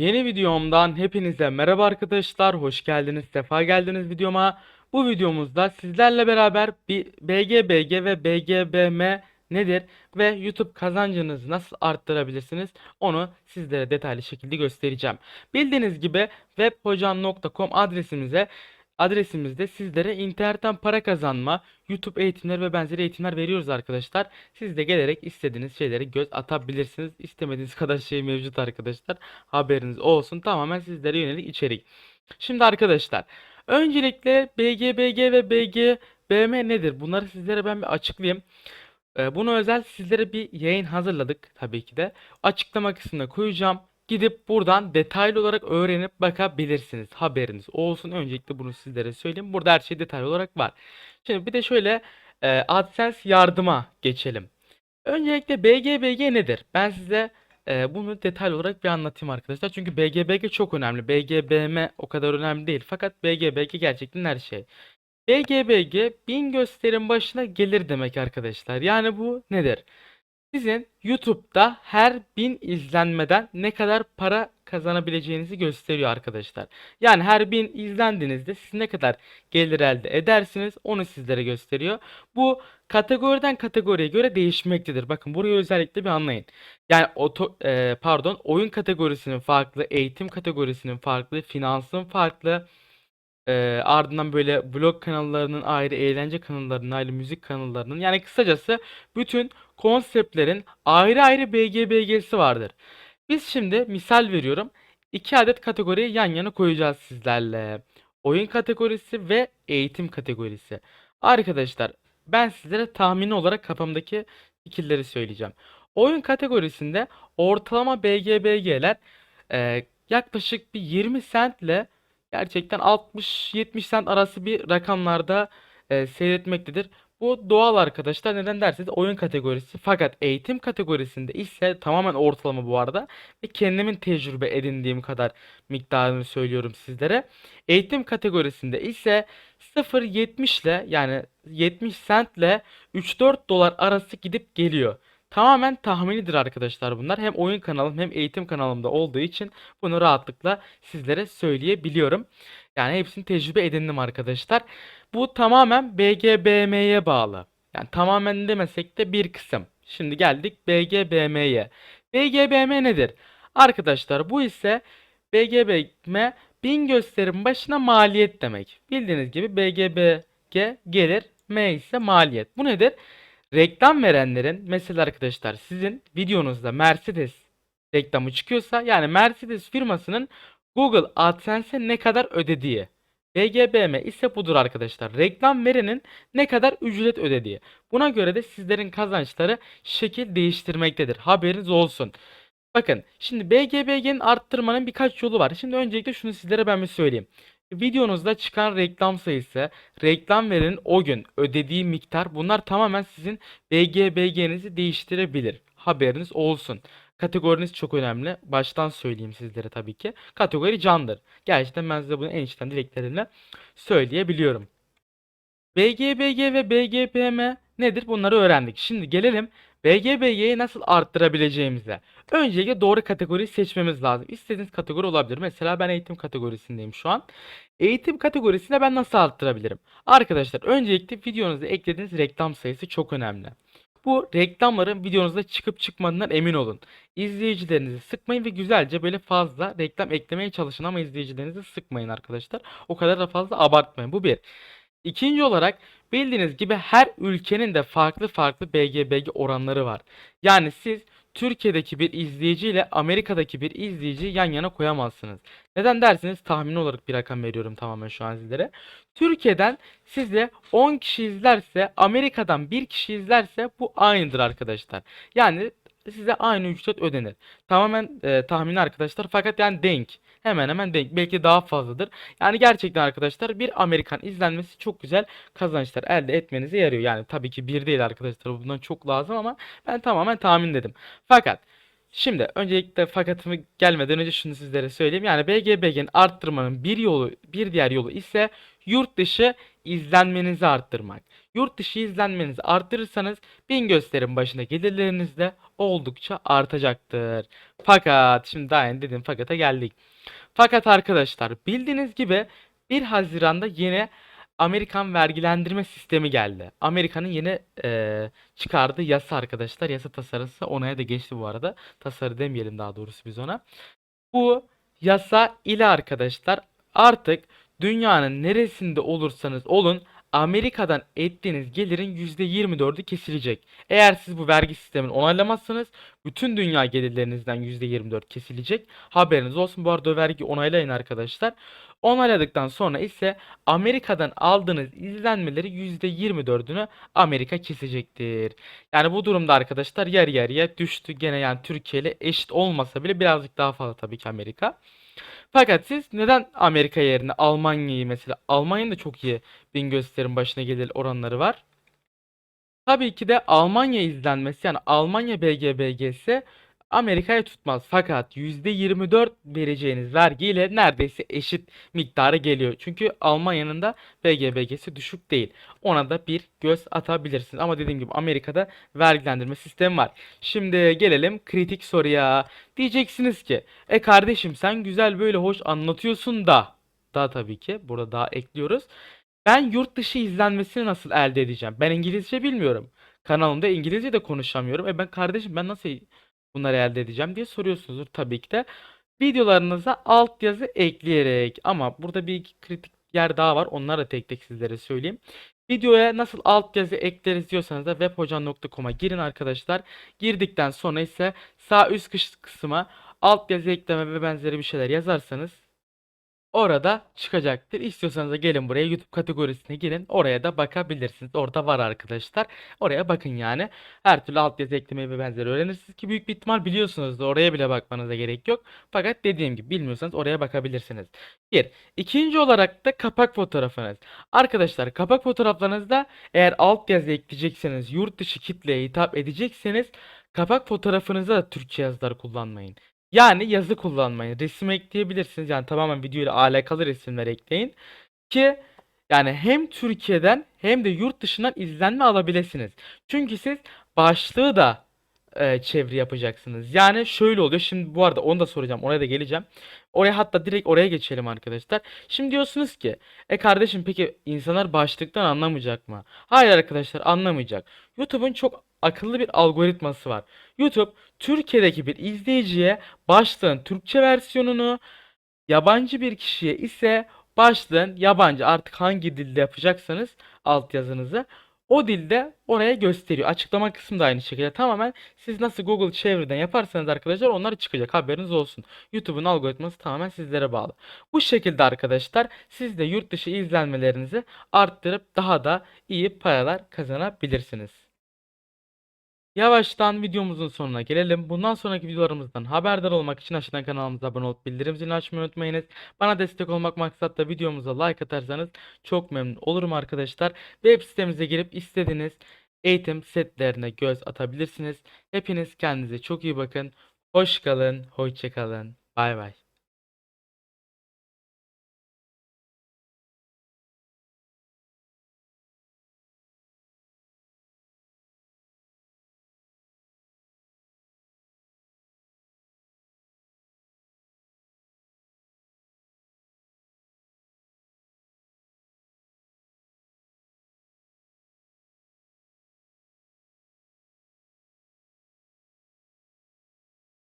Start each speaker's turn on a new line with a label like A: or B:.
A: Yeni videomdan hepinize merhaba arkadaşlar. Hoş geldiniz, sefa geldiniz videoma. Bu videomuzda sizlerle beraber bir BGBG ve BGBM nedir ve YouTube kazancınızı nasıl arttırabilirsiniz onu sizlere detaylı şekilde göstereceğim. Bildiğiniz gibi webhocam.com adresimize adresimizde sizlere internetten para kazanma, YouTube eğitimleri ve benzeri eğitimler veriyoruz arkadaşlar. Siz de gelerek istediğiniz şeyleri göz atabilirsiniz. İstemediğiniz kadar şey mevcut arkadaşlar. Haberiniz olsun. Tamamen sizlere yönelik içerik. Şimdi arkadaşlar, öncelikle BGBG ve BGBM nedir? Bunları sizlere ben bir açıklayayım. Ee, Bunu özel sizlere bir yayın hazırladık tabii ki de. Açıklama kısmına koyacağım. Gidip buradan detaylı olarak öğrenip bakabilirsiniz. Haberiniz olsun. Öncelikle bunu sizlere söyleyeyim. Burada her şey detaylı olarak var. Şimdi bir de şöyle e, AdSense yardıma geçelim. Öncelikle BGBG nedir? Ben size e, bunu detaylı olarak bir anlatayım arkadaşlar. Çünkü BGBG çok önemli. BGBM o kadar önemli değil. Fakat BGBG gerçekten her şey. BGBG 1000 gösterim başına gelir demek arkadaşlar. Yani bu nedir? Sizin YouTube'da her 1000 izlenmeden ne kadar para kazanabileceğinizi gösteriyor arkadaşlar. Yani her 1000 izlendiğinizde siz ne kadar gelir elde edersiniz onu sizlere gösteriyor. Bu kategoriden kategoriye göre değişmektedir. Bakın burayı özellikle bir anlayın. Yani oto, e, pardon oyun kategorisinin farklı, eğitim kategorisinin farklı, finansın farklı. Ee, ardından böyle vlog kanallarının ayrı, eğlence kanallarının ayrı, müzik kanallarının yani kısacası bütün konseptlerin ayrı ayrı BGBG'si vardır. Biz şimdi misal veriyorum. iki adet kategoriyi yan yana koyacağız sizlerle. Oyun kategorisi ve eğitim kategorisi. Arkadaşlar ben sizlere tahmini olarak kafamdaki fikirleri söyleyeceğim. Oyun kategorisinde ortalama BGBG'ler e, yaklaşık bir 20 centle gerçekten 60-70 cent arası bir rakamlarda e, seyretmektedir. Bu doğal arkadaşlar. Neden derseniz oyun kategorisi. Fakat eğitim kategorisinde ise tamamen ortalama bu arada. Ve kendimin tecrübe edindiğim kadar miktarını söylüyorum sizlere. Eğitim kategorisinde ise 0.70 ile yani 70 cent ile 3-4 dolar arası gidip geliyor. Tamamen tahminidir arkadaşlar bunlar. Hem oyun kanalım hem eğitim kanalımda olduğu için bunu rahatlıkla sizlere söyleyebiliyorum. Yani hepsini tecrübe edindim arkadaşlar. Bu tamamen BGBM'ye bağlı. Yani tamamen demesek de bir kısım. Şimdi geldik BGBM'ye. BGBM nedir? Arkadaşlar bu ise BGBM 1000 gösterim başına maliyet demek. Bildiğiniz gibi BGBG gelir, M ise maliyet. Bu nedir? Reklam verenlerin mesela arkadaşlar sizin videonuzda Mercedes reklamı çıkıyorsa yani Mercedes firmasının Google AdSense'e ne kadar ödediği. BGBM ise budur arkadaşlar. Reklam verenin ne kadar ücret ödediği. Buna göre de sizlerin kazançları şekil değiştirmektedir. Haberiniz olsun. Bakın şimdi BGBG'nin arttırmanın birkaç yolu var. Şimdi öncelikle şunu sizlere ben bir söyleyeyim. Videonuzda çıkan reklam sayısı, reklam verenin o gün ödediği miktar bunlar tamamen sizin BGBG'nizi değiştirebilir. Haberiniz olsun. Kategoriniz çok önemli. Baştan söyleyeyim sizlere tabii ki. Kategori candır. Gerçekten ben size bunu en içten dileklerimle söyleyebiliyorum. BGBG ve BGPM nedir? Bunları öğrendik. Şimdi gelelim BGBG'yi nasıl arttırabileceğimize. Öncelikle doğru kategoriyi seçmemiz lazım. İstediğiniz kategori olabilir. Mesela ben eğitim kategorisindeyim şu an. Eğitim kategorisine ben nasıl arttırabilirim? Arkadaşlar öncelikle videonuzda eklediğiniz reklam sayısı çok önemli. Bu reklamların videonuzda çıkıp çıkmadığından emin olun. İzleyicilerinizi sıkmayın ve güzelce böyle fazla reklam eklemeye çalışın ama izleyicilerinizi sıkmayın arkadaşlar. O kadar da fazla abartmayın. Bu bir. İkinci olarak bildiğiniz gibi her ülkenin de farklı farklı BGBG oranları var. Yani siz Türkiye'deki bir izleyici ile Amerika'daki bir izleyiciyi yan yana koyamazsınız. Neden derseniz tahmin olarak bir rakam veriyorum tamamen şu an sizlere. Türkiye'den size 10 kişi izlerse Amerika'dan 1 kişi izlerse bu aynıdır arkadaşlar. Yani size aynı ücret ödenir. Tamamen e, tahmini arkadaşlar fakat yani denk. Hemen hemen denk. Belki daha fazladır. Yani gerçekten arkadaşlar bir Amerikan izlenmesi çok güzel kazançlar elde etmenize yarıyor. Yani tabii ki bir değil arkadaşlar. Bundan çok lazım ama ben tamamen tahmin dedim. Fakat Şimdi öncelikle fakatımı gelmeden önce şunu sizlere söyleyeyim. Yani BGBG'nin arttırmanın bir yolu, bir diğer yolu ise yurt dışı izlenmenizi arttırmak. Yurt dışı izlenmenizi arttırırsanız bin gösterim başına gelirleriniz de oldukça artacaktır. Fakat şimdi daha yeni dedim fakata geldik. Fakat arkadaşlar bildiğiniz gibi 1 Haziran'da yeni Amerikan vergilendirme sistemi geldi. Amerika'nın yeni eee, çıkardığı yasa arkadaşlar. Yasa tasarısı onaya da geçti bu arada. Tasarı demeyelim daha doğrusu biz ona. Bu yasa ile arkadaşlar artık dünyanın neresinde olursanız olun Amerika'dan ettiğiniz gelirin %24'ü kesilecek. Eğer siz bu vergi sistemini onaylamazsanız bütün dünya gelirlerinizden %24 kesilecek. Haberiniz olsun. Bu arada vergi onaylayın arkadaşlar. Onayladıktan sonra ise Amerika'dan aldığınız izlenmeleri %24'ünü Amerika kesecektir. Yani bu durumda arkadaşlar yarı yarıya düştü. Gene yani Türkiye ile eşit olmasa bile birazcık daha fazla tabii ki Amerika. Fakat siz neden Amerika yerine Almanya'yı mesela Almanya'nın da çok iyi bin gösterim başına gelir oranları var. Tabii ki de Almanya izlenmesi yani Almanya BGBG'si Amerika'ya tutmaz. Fakat %24 vereceğiniz vergiyle neredeyse eşit miktara geliyor. Çünkü Almanya'nın da BGBG'si düşük değil. Ona da bir göz atabilirsiniz. Ama dediğim gibi Amerika'da vergilendirme sistemi var. Şimdi gelelim kritik soruya. Diyeceksiniz ki e kardeşim sen güzel böyle hoş anlatıyorsun da da tabii ki burada daha ekliyoruz. Ben yurt dışı izlenmesini nasıl elde edeceğim? Ben İngilizce bilmiyorum. Kanalımda İngilizce de konuşamıyorum. E ben kardeşim ben nasıl bunları elde edeceğim diye soruyorsunuzdur tabii ki de. Videolarınıza altyazı ekleyerek ama burada bir kritik yer daha var. Onları da tek tek sizlere söyleyeyim. Videoya nasıl altyazı ekleriz diyorsanız da webhocan.com'a girin arkadaşlar. Girdikten sonra ise sağ üst kısma altyazı ekleme ve benzeri bir şeyler yazarsanız Orada çıkacaktır. İstiyorsanız da gelin buraya YouTube kategorisine girin. Oraya da bakabilirsiniz. Orada var arkadaşlar. Oraya bakın yani. Her türlü altyazı eklemeyi ve benzeri öğrenirsiniz ki büyük bir ihtimal biliyorsunuzdur. Oraya bile bakmanıza gerek yok. Fakat dediğim gibi bilmiyorsanız oraya bakabilirsiniz. Bir. İkinci olarak da kapak fotoğrafınız. Arkadaşlar kapak fotoğraflarınızda eğer altyazı ekleyecekseniz, yurt dışı kitleye hitap edecekseniz kapak fotoğrafınızda da Türkçe yazılar kullanmayın. Yani yazı kullanmayın. Resim ekleyebilirsiniz. Yani tamamen video ile alakalı resimler ekleyin. Ki yani hem Türkiye'den hem de yurt dışından izlenme alabilirsiniz. Çünkü siz başlığı da e, çeviri yapacaksınız. Yani şöyle oluyor. Şimdi bu arada onu da soracağım. Oraya da geleceğim. Oraya hatta direkt oraya geçelim arkadaşlar. Şimdi diyorsunuz ki e kardeşim peki insanlar başlıktan anlamayacak mı? Hayır arkadaşlar anlamayacak. YouTube'un çok akıllı bir algoritması var. YouTube Türkiye'deki bir izleyiciye başlığın Türkçe versiyonunu, yabancı bir kişiye ise başlığın yabancı artık hangi dilde yapacaksanız altyazınızı o dilde oraya gösteriyor. Açıklama kısmı da aynı şekilde. Tamamen siz nasıl Google çeviriden yaparsanız arkadaşlar onlar çıkacak. Haberiniz olsun. YouTube'un algoritması tamamen sizlere bağlı. Bu şekilde arkadaşlar siz de yurt dışı izlenmelerinizi arttırıp daha da iyi paralar kazanabilirsiniz. Yavaştan videomuzun sonuna gelelim. Bundan sonraki videolarımızdan haberdar olmak için aşağıdan kanalımıza abone olup bildirim zilini açmayı unutmayınız. Bana destek olmak maksatla videomuza like atarsanız çok memnun olurum arkadaşlar. Web sitemize girip istediğiniz eğitim setlerine göz atabilirsiniz. Hepiniz kendinize çok iyi bakın. Hoş kalın, hoşça kalın. Bay bay.